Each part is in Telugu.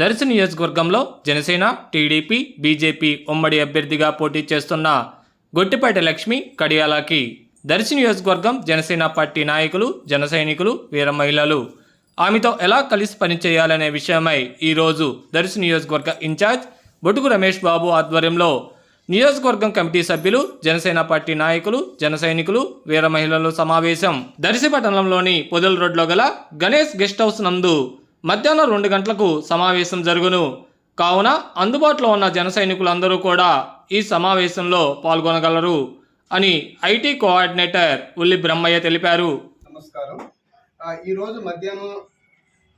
దర్శి నియోజకవర్గంలో జనసేన టీడీపీ బీజేపీ ఉమ్మడి అభ్యర్థిగా పోటీ చేస్తున్న గొట్టిపేట లక్ష్మి కడియాలకి. దర్శి నియోజకవర్గం జనసేన పార్టీ నాయకులు జన సైనికులు వీర మహిళలు. ఆమెతో ఎలా కలిసి పనిచేయాలనే విషయమై ఈరోజు దర్శి నియోజకవర్గ ఇన్ఛార్జ్ బొటుకు రమేష్ బాబు ఆధ్వర్యంలో నియోజకవర్గం కమిటీ సభ్యులు జనసేన పార్టీ నాయకులు జన సైనికులు వీర మహిళలు సమావేశం. దర్శి పట్టణంలోని పొదల రోడ్లో గల గణేష్ గెస్ట్ హౌస్ నందు మధ్యాహ్నం రెండు గంటలకు సమావేశం జరుగును. కావున అందుబాటులో ఉన్న జన సైనికులందరూ కూడా ఈ సమావేశంలో పాల్గొనగలరు అని ఐటీ కోఆర్డినేటర్ ఉల్లి బ్రహ్మయ్య తెలిపారు. నమస్కారం. ఈరోజు మధ్యాహ్నం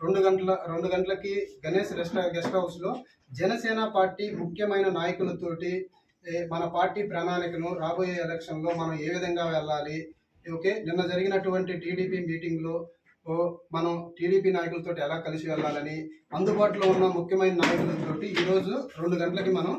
రెండు గంటల రెండు గంటలకి గణేష్ రెస్ట్ గెస్ట్ హౌస్లో జనసేన పార్టీ ముఖ్యమైన నాయకులతోటి మన పార్టీ ప్రణాళికను రాబోయే ఎలక్షన్లో మనం ఏ విధంగా వెళ్ళాలి ఓకే? నిన్న జరిగినటువంటి టీడీపీ మీటింగ్లో మనం టీడీపీ నాయకులతో ఎలా కలిసి వెళ్ళాలని అందుబాటులో ఉన్న ముఖ్యమైన నాయకులతోటి ఈరోజు రెండు గంటలకి మనం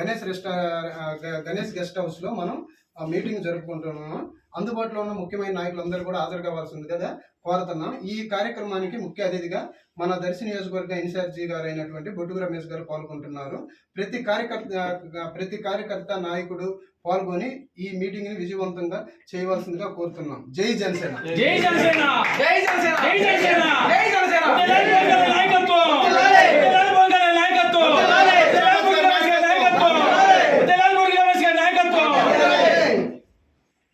గణేష్ రెస్ట్ ఆ, గ- గణేష్ గెస్ట్ హౌస్లో మనం ఆ, మీటింగ్ జరుపుకుంటున్నాము. అందుబాటులో ఉన్న ముఖ్యమైన నాయకులందరూ కూడా హాజరు కావాల్సి ఉంది కదా. కోరుతున్నాం ఈ కార్యక్రమానికి ముఖ్య అతిథిగా మన దర్శి నియోజకవర్గ ఇన్ఛార్జి గారు అయినటువంటి బొట్టుగు రమేష్ గారు పాల్గొంటున్నారు. ప్రతి కార్యకర్త ప్రతి కార్యకర్త నాయకుడు పాల్గొని ఈ మీటింగ్ని విజయవంతంగా చేయవలసిందిగా కోరుతున్నాం. జై జనసేన! జై జనసేన! జై జనసేన!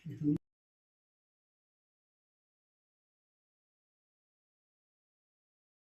Gracias.